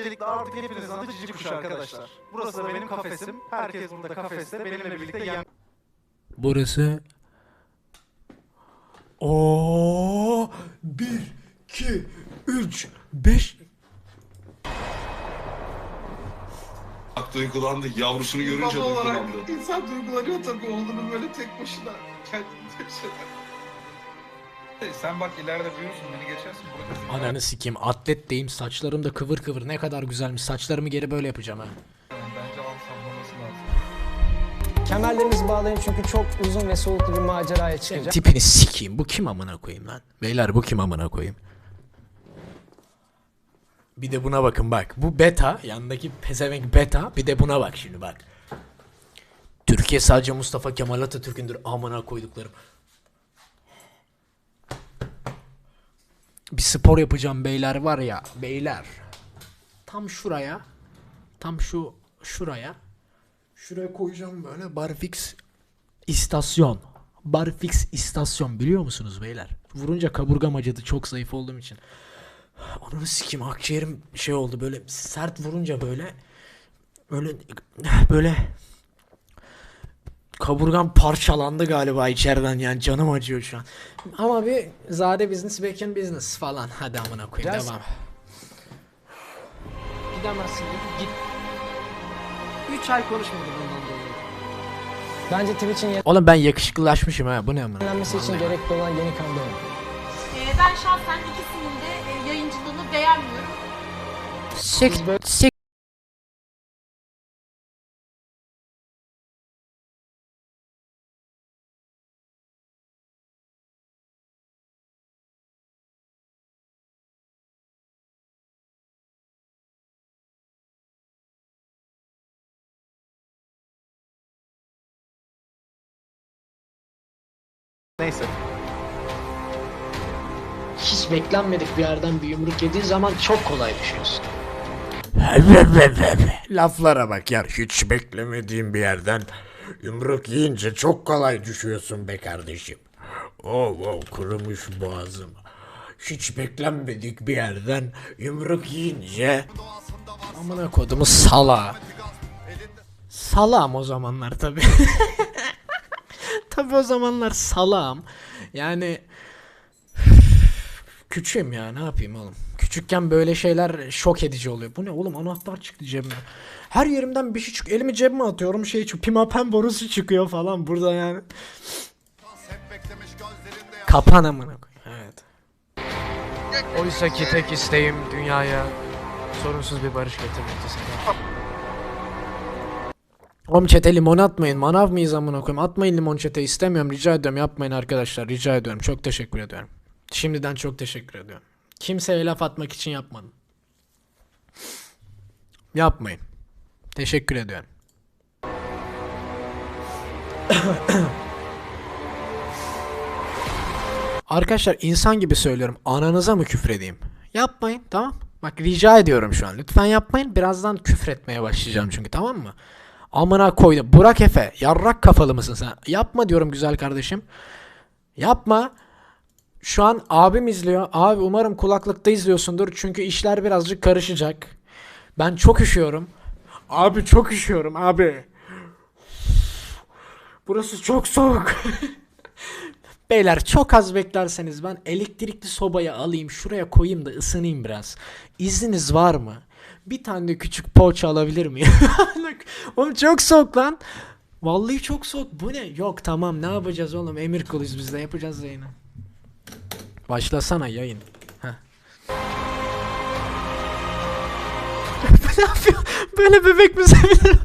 Öncelikle artık hepinizin adı Cici Kuş arkadaşlar. Burası da benim kafesim. Herkes burada kafeste benimle birlikte yem Burası O 1 2 3 5 Bak duygulandı. Yavrusunu görünce Baba olarak duygulandı. insan duygulanıyor tabii oğlunun böyle tek başına kendini yaşadı. Sen bak ileride büyürsün beni geçersin bırakırsın. Ananı sikeyim atletteyim saçlarım da kıvır kıvır ne kadar güzelmiş saçlarımı geri böyle yapacağım ha. Bence al sallaması lazım. Kemerlerinizi bağlayın çünkü çok uzun ve soğuklu bir maceraya çıkacak. Tipini sikeyim bu kim amına koyayım lan. Beyler bu kim amına koyayım. Bir de buna bakın bak. Bu beta yandaki pezevenk beta bir de buna bak şimdi bak. Türkiye sadece Mustafa Kemal Atatürk'ündür amına koyduklarım. Bir spor yapacağım beyler var ya beyler. Tam şuraya tam şu şuraya şuraya koyacağım böyle barfix istasyon. Barfix istasyon biliyor musunuz beyler? Vurunca kaburgam acıdı çok zayıf olduğum için. Ananı sikeyim akciğerim şey oldu böyle sert vurunca böyle böyle böyle kaburgam parçalandı galiba içeriden yani canım acıyor şu an. Ama bir zade business back business falan. Hadi amına koyayım Biraz- devam. Gidemezsin git. 3 ay konuşmadı bundan dolayı. Bence Twitch'in Oğlum ben yakışıklılaşmışım ha bu ne amına. yenilenmesi için gerekli olan yeni kan doğum. Ee, ben şahsen ikisinin de e, yayıncılığını beğenmiyorum. Sik sik neyse. hiç beklenmedik bir yerden bir yumruk yediğin zaman çok kolay düşüyorsun. Laflara bak ya hiç beklemediğim bir yerden yumruk yiyince çok kolay düşüyorsun be kardeşim. Oh oh kurumuş boğazım. Hiç beklenmedik bir yerden yumruk yiyince amına kodumu sala. Salam o zamanlar tabi. tabi o zamanlar salam. Yani Küçüğüm ya ne yapayım oğlum. Küçükken böyle şeyler şok edici oluyor. Bu ne oğlum anahtar çıktı cebime. Her yerimden bir şey çıkıyor. Elimi cebime atıyorum şey çıkıyor. Pimapen borusu çıkıyor falan burada yani. Kapan amına. Evet. Oysa ki tek isteğim dünyaya sorunsuz bir barış getirmekti sana. Oğlum çete limon atmayın. Manav mıyız amına koyayım? Atmayın limon çete istemiyorum. Rica ediyorum yapmayın arkadaşlar. Rica ediyorum. Çok teşekkür ediyorum. Şimdiden çok teşekkür ediyorum. Kimseye laf atmak için yapmadım. Yapmayın. Teşekkür ediyorum. Arkadaşlar insan gibi söylüyorum. Ananıza mı küfredeyim? Yapmayın tamam. Bak rica ediyorum şu an. Lütfen yapmayın. Birazdan küfretmeye başlayacağım çünkü tamam mı? Amına koydum. Burak Efe. Yarrak kafalı mısın sen? Yapma diyorum güzel kardeşim. Yapma. Şu an abim izliyor. Abi umarım kulaklıkta izliyorsundur. Çünkü işler birazcık karışacak. Ben çok üşüyorum. Abi çok üşüyorum abi. Burası çok soğuk. Beyler çok az beklerseniz ben elektrikli sobayı alayım şuraya koyayım da ısınayım biraz. İzniniz var mı? Bir tane küçük poğaça alabilir miyim? oğlum çok soğuk lan. Vallahi çok soğuk. Bu ne? Yok tamam ne yapacağız oğlum? Emir kuluyuz biz de yapacağız yayını. Başlasana yayın. Ne yapıyor? Böyle bebek mi sevilir?